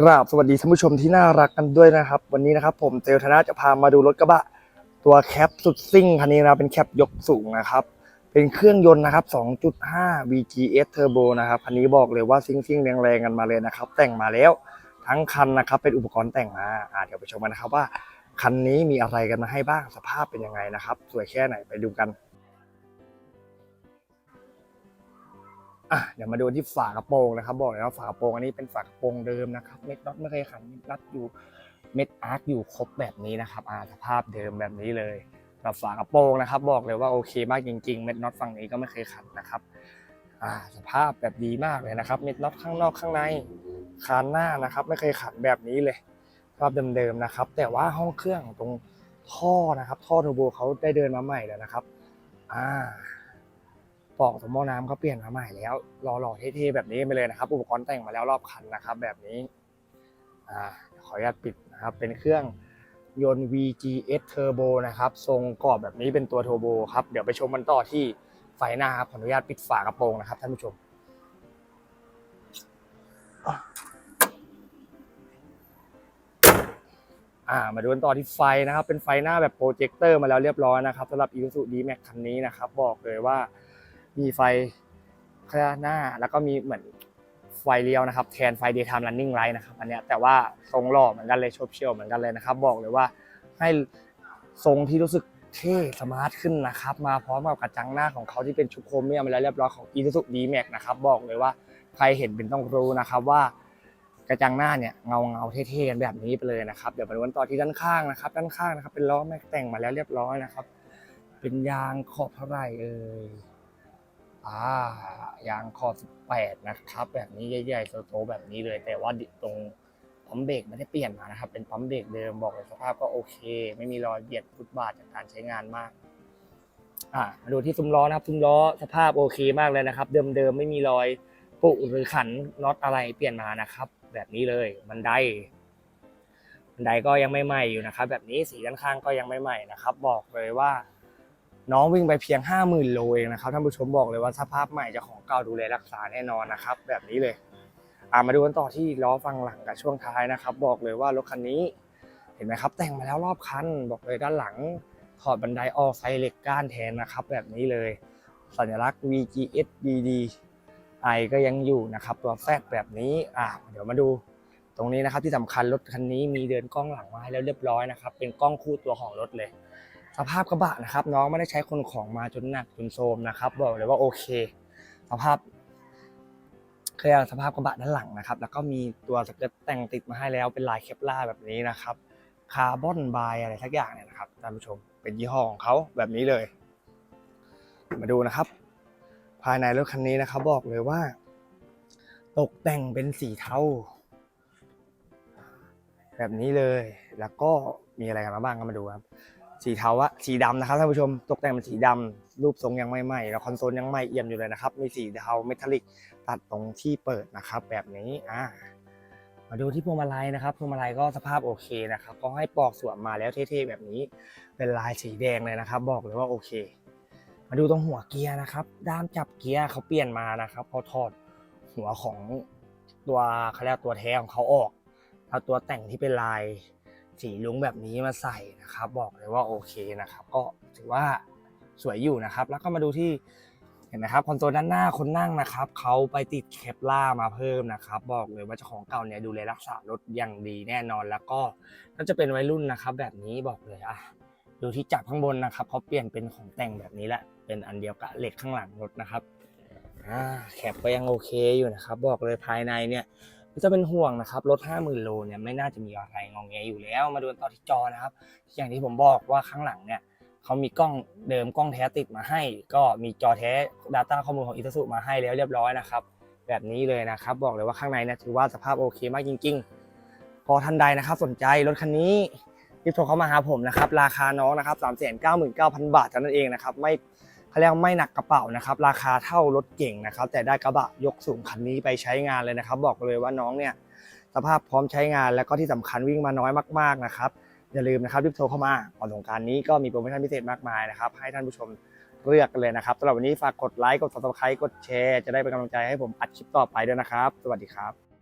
กราบสวัสดีท่านผู้ชมที่น่ารักกันด้วยนะครับ วันนี้นะครับผมเจลธนาจะพามาดูรถกระบะ ตัวแคปสุดซิ่งคันนี้นะเป็นแคปยกสูงนะครับ เป็นเครื่องยนต์นะครับ 2.5 VGS Turbo นะครับคันนี้บอกเลยว่าซิ่งซิ่งๆแรงๆกันมาเลยนะครับ แต่งมาแล้วทั้งคันนะครับ เป็นอุปกรณ์แต่งมาอ่าเดี๋ยวไปชมกันนะครับว่าคันนี้มีอะไรกันมาให้บ้างสภาพเป็นยังไงนะครับ สวยแค่ไหนไปดูกัน อะเดี๋ยวมาดูที่ฝากระโปรงนะครับ บอกเลยว่าฝากระโปรงอันนี้เป็นฝากระโปรงเดิมนะครับ เม็ดน็อตไม่เคยขันเม็ดน็อตอยู่เม็ดอาร์คอยู่ครบแบบนี้นะครับอ่าสภาพเดิมแบบนี้เลยกับฝากระโปรงนะครับ บอกเลยว่าโอเคมากจริง ๆ เม็ดน็อตฝั่งนี้ก็ไม่เคยขันนะครับอ่าสภาพแบบดีมากเลยนะครับ เม็ดน็อตข้างนอกข้างในคานหน้านะครับ ไม่เคยขันแบบนี้เลยสภาพเดิมๆนะครับ แต่ว่าห้องเครื่องตรงท่อนะครับ ท่อเทอร์โบเขาได้เดินมาใหม่แล้วนะครับ อ่า ปอกสมอน้ำเขาเปลี่ยนมาใหม่แล้วรอหล่อๆเท่ๆแบบนี้ไปเลยนะครับ อุปกรณ์แต่งมาแล้วรอบคันนะครับ แบบนี้อ่าขออนุญาตปิดนะครับ เป็นเครื่องยนต์ VGS Turbo นะครับ ทรงกรอบแบบนี้เป็นตัว Turbo ครับ เดี๋ยวไปชมมันต่อที่ไฟหน้าครับ ขออนุญาตปิดฝากระโปรงนะครับท่านผู้ชม อ่า มาดูกันต่อที่ไฟนะครับ เป็นไฟหน้าแบบโปรเจคเตอร์มาแล้วเรียบร้อยนะครับสำหรับ Isuzu D-Max คันนี้นะครับ บอกเลยว่า มีไฟข้างหน้าแล้วก็มีเหมือนไฟเลี้ยวนะครับ แทนไฟ daytime running light นะครับอันนี้แต่ว่าทรงหล่อเหมือนกันเลยชบเชียวเหมือนกันเลยนะครับ บอกเลยว่าให้ทรงที่รู้สึกเท่สมาร์ทขึ้นนะครับ มาพร้อมกับกระจังหน้าของเขาที่เป็นชุบโครเมียมาแล้วเรียบร้อยของ Isuzu D-Max นะครับบอกเลยว่าใครเห็นเป็นต้องรู้นะครับว่ากระจังหน้าเนี่ยเงาเงาเท่ๆกันแบบนี้ไปเลยนะครับเดี๋ยวมาดูกันต่อที่ด้านข้างนะครับ ด้านข้างนะครับ เป็นล้อแม็กแต่งมาแล้วเรียบร้อยนะครับ เป็นยางขอบเท่าไหร่เอ่ย อ่ายางคอ 18 นะครับ แบบนี้ใหญ่ๆโตๆแบบนี้เลย แต่ว่าตรงปั๊มเบรกไม่ได้เปลี่ยนมานะครับ เป็นปั๊มเบรกเดิมบอกเลยสภาพก็โอเค ไม่มีรอยเบียดฟุตบาทจากการใช้งานมากอ่ามาดูที่ซุ้มล้อนะครับซุ้มล้อสภาพโอเคมากเลยนะครับ เดิมๆไม่มีรอยปุหรือขันน็อตอะไรเปลี่ยนมานะครับ แบบนี้เลยบันไดบันไดก็ยังไม่ใหม่อยู่นะครับ แบบนี้สีด้านข้างก็ยังไม่ใหม่นะครับ บอกเลยว่า น้องวิ่งไปเพียง 50,000 โลเองนะครับท่านผู้ชมบอกเลยว่าสภาพใหม่จากของเก่าดูแลรักษาแน่นอนนะครับ แบบนี้เลยอ่ามาดูกันต่อที่ล้อฝั่งหลังกับช่วงท้ายนะครับ บอกเลยว่ารถคันนี้เห็นไหมครับ แต่งมาแล้วรอบคันบอกเลยด้านหลังถอดบันไดออกไฟเหล็กก้านแทนนะครับ แบบนี้เลย สัญลักษณ์ VGS BD I ก็ยังอยู่นะครับตัวแฟกแบบนี้อ่าเดี๋ยวมาดูตรงนี้นะครับที่สำคัญรถคันนี้มีเดินกล้องหลังมาให้แล้วเรียบร้อยนะครับเป็นกล้องคู่ตัวของรถเลย สภาพกระบะนะครับน้องไม่ได้ใช้คนของมาจนหนักจนโทรมนะครับบอกเลยว่าโอเค สภาพเคลียร์สภาพกระบะด้านหลังนะครับ แล้วก็มีตัวสเกิร์ตแต่งติดมาให้แล้วเป็นลายเคปลาแบบนี้นะครับคาร์บอนบายอะไรสักอย่างเนี่ยนะครับท่านผู้ชมเป็นยี่ห้อของเขาแบบนี้เลย มาดูนะครับ ภายในรถคันนี้นะครับ บอกเลยว่า ตกแต่งเป็นสีเทาแบบนี้เลย แล้วก็มีอะไรกันมาบ้างก็มาดูครับ สีเทาอะสีดำนะครับท่านผู้ชมตกแต่งเป็นสีดำรูปทรงยังไม่ไหม้แล้วคอนโซลยังไม่เอี่ยมอยู่เลยนะครับมีสีเทาเมทัลลิกตัดตรงที่เปิดนะครับ แบบนี้อ่ามาดูที่พวงมาลัยนะครับพวงมาลัยก็สภาพโอเคนะครับก็ให้ปลอกสวมมาแล้วเท่ๆแบบนี้ เป็นลายสีแดงเลยนะครับ บอกเลยว่าโอเค มาดูตรงหัวเกียร์นะครับด้ามจับเกียร์เขาเปลี่ยนมานะครับเขาถอดหัวของตัวเขาเรียกตัวแท้ของเขาออกเอาตัวแต่งที่เป็นลาย สีลุงแบบนี้มาใส่นะครับ บอกเลยว่าโอเคนะครับ ก็ถือว่าสวยอยู่นะครับ แล้วก็มาดูที่เห็นไหมครับคอนโซลด้านหน้าคนนั่งนะครับเขาไปติดเคปล่ามาเพิ่มนะครับ บอกเลยว่าเจ้าของเก่าเนี่ยดูแลรักษารถอย่างดีแน่นอนแล้วก็น่าจะเป็นวัยรุ่นนะครับ แบบนี้บอกเลยอะดูที่จับข้างบนนะครับเขาเปลี่ยนเป็นของแต่งแบบนี้แหละเป็นอันเดียวกับเหล็กข้างหลังรถนะครับอ่าแคปก็ยังโอเคอยู่นะครับ บอกเลยภายในเนี่ย จะเป็นห่วงนะครับรถ 50,000 โลเนี่ยไม่น่าจะมีอะไรงองแงอยู่แล้ว มาดูต่อที่จอนะครับ อย่างที่ผมบอกว่าข้างหลังเนี่ยเขามีกล้องเดิมกล้องแท้ติดมาให้ ก็มีจอแท้ Data ข้อมูลของ Isuzu มาให้แล้วเรียบร้อยนะครับ แบบนี้เลยนะครับ บอกเลยว่าข้างในเนี่ยถือว่าสภาพโอเคมากจริง ๆ พอท่านใดนะครับ สนใจรถคันนี้รีบโทรเข้ามาหาผมนะครับราคาน้องนะครับ399,000 บาทเท่านั้นเองนะครับไม่ เขาเรียกไม่หนักกระเป๋านะครับราคาเท่ารถเก่งนะครับ แต่ได้กระบะยกสูงคันนี้ไปใช้งานเลยนะครับ บอกเลยว่าน้องเนี่ยสภาพพร้อมใช้งานแล้วก็ที่สำคัญวิ่งมาน้อยมากๆนะครับอย่าลืมนะครับรีบโทรเข้ามาก่อนสงการนี้ก็มีโปรโมชั่นพิเศษมากมายนะครับให้ท่านผู้ชมเลือกกันเลยนะครับสำหรับวันนี้ฝากกดไลค์กด subscribe กดแชร์จะได้เป็นกำลังใจให้ผมอัดคลิปต่อไปด้วยนะครับ สวัสดีครับ